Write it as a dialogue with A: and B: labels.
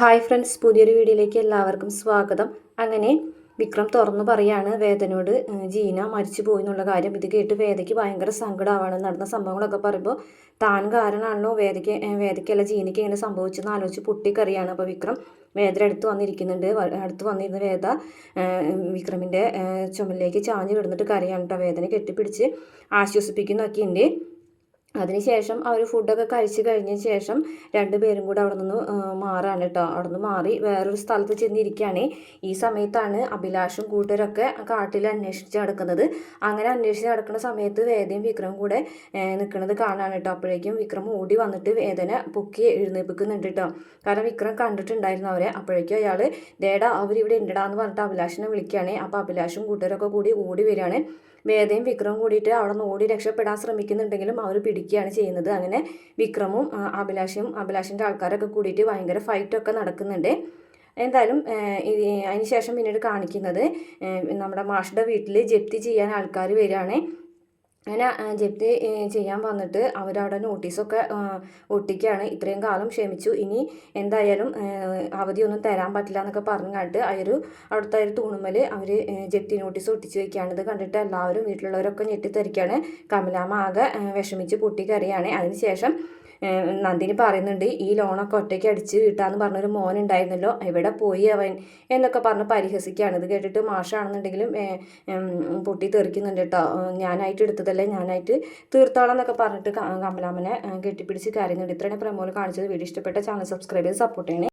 A: Hi friends പുതിയൊരു വീഡിയോയിലേക്ക് എല്ലാവർക്കും സ്വാഗതം. അങ്ങനെ വിക്രം തുറന്നു പറയാണ് വേദനയോട് ജീന മരിച്ചു പോയി എന്നുള്ള കാര്യം. ഇത് കേട്ട് വേദയ്ക്ക് ഭയങ്കര സങ്കടമാണ് നടന്ന സംഭവങ്ങളൊക്കെ പറയുമ്പോൾ താൻ കാരണമാണല്ലോ വേദയ്ക്ക് വേദയ്ക്കല്ല ജീനയ്ക്ക് ഇങ്ങനെ സംഭവിച്ചെന്ന് ആലോചിച്ച് പൊട്ടിക്കറിയാണ്. അപ്പോൾ വിക്രം വേദയുടെ അടുത്ത് വന്നിരിക്കുന്നുണ്ട്. അടുത്ത് വന്നിരുന്ന വേദ വിക്രമിന്റെ ചുമലിലേക്ക് ചാഞ്ഞ് കിടന്നിട്ട് കരയാണ് കേട്ടോ വേദന കെട്ടിപ്പിടിച്ച് ആശ്വസിപ്പിക്കുന്നൊക്കെ അതിനുശേഷം അവർ ഫുഡൊക്കെ കഴിച്ച് കഴിഞ്ഞ ശേഷം രണ്ടുപേരും കൂടെ അവിടെ നിന്ന് മാറാണ് കേട്ടോ അവിടെ നിന്ന് മാറി വേറൊരു സ്ഥലത്ത് ചെന്നിരിക്കുകയാണ് ഈ സമയത്താണ് അഭിലാഷും കൂട്ടരൊക്കെ കാട്ടിൽ അന്വേഷിച്ച് നടക്കുന്നത്. അങ്ങനെ അന്വേഷിച്ച് നടക്കുന്ന സമയത്ത് വേദയും വിക്രമും കൂടെ നിൽക്കുന്നത് കാണാണ് കേട്ടോ അപ്പോഴേക്കും വിക്രം ഓടി വന്നിട്ട് വേദന പൊക്കി എഴുന്നേൽപ്പിക്കുന്നുണ്ട് കേട്ടോ കാരണം വിക്രം കണ്ടിട്ടുണ്ടായിരുന്നു അവരെ. അപ്പോഴേക്കും അയാൾ ദേടാ അവരിവിടെ ഉണ്ടടാ എന്ന് പറഞ്ഞിട്ട് അഭിലാഷിനെ വിളിക്കുകയാണ് അപ്പോൾ അഭിലാഷും കൂട്ടരൊക്കെ കൂടി ഓടി വരികയാണ്. വേദയും വിക്രമും കൂടിയിട്ട് അവിടെ നിന്ന് ഓടി രക്ഷപ്പെടാൻ ശ്രമിക്കുന്നുണ്ടെങ്കിലും അവർ പിടിക്കുകയാണ് ചെയ്യുന്നത്. അങ്ങനെ വിക്രമും അഭിലാഷും അഭിലാഷിന്റെ ആൾക്കാരൊക്കെ കൂടിയിട്ട് ഭയങ്കര ഫൈറ്റൊക്കെ നടക്കുന്നുണ്ട്. എന്തായാലും അതിന് ശേഷം പിന്നീട് കാണിക്കുന്നത് നമ്മുടെ മാഷിന്റെ വീട്ടിൽ ജപ്തി ചെയ്യാൻ ആൾക്കാർ വരികയാണ്. അങ്ങനെ ആ, ജപ്തി ചെയ്യാൻ വന്നിട്ട് അവരവിടെ നോട്ടീസൊക്കെ ആ, ഒട്ടിക്കുകയാണ് ഇത്രയും കാലം ക്ഷമിച്ചു. ഇനി എന്തായാലും അവധിയൊന്നും തരാൻ പറ്റില്ല എന്നൊക്കെ പറഞ്ഞു കണ്ടിട്ട് അയൊരു അവിടുത്തെ ഒരു തൂണുമ്മൽ അവർ ജപ്തി നോട്ടീസ് ഒട്ടിച്ച് വയ്ക്കുകയാണ് ഇത് കണ്ടിട്ട് എല്ലാവരും വീട്ടിലുള്ളവരൊക്കെ ഞെട്ടിത്തെറിക്കുകയാണ് കമലാമ്മ ആകെ വിഷമിച്ച് പൊട്ടിക്കറിയാണ് അതിനുശേഷം നന്ദിനി പറയുന്നുണ്ട് ഈ ലോണൊക്കെ ഒറ്റയ്ക്ക് അടിച്ച് കിട്ടാന്ന് പറഞ്ഞൊരു മോൻ ഉണ്ടായിരുന്നല്ലോ എവിടെ പോയി അവൻ? എന്നൊക്കെ പറഞ്ഞ് പരിഹസിക്കുകയാണ്. ഇത് കേട്ടിട്ട് മാഷാണെന്നുണ്ടെങ്കിലും പൊട്ടി തെറിക്കുന്നുണ്ട് കേട്ടോ ഞാനായിട്ട് എടുത്തതല്ലേ ഞാനായിട്ട് തീർത്തോളം എന്നൊക്കെ പറഞ്ഞിട്ട് കമലാമനെ കെട്ടിപ്പിടിച്ച് കരയുന്നുണ്ട്. ഇത്രയാണ് പ്രമോൽ കാണിച്ചത്. വീഡിയോ ഇഷ്ടപ്പെട്ട ചാനൽ സബ്സ്ക്രൈബ് ചെയ്ത് സപ്പോർട്ട് ചെയ്യണേ.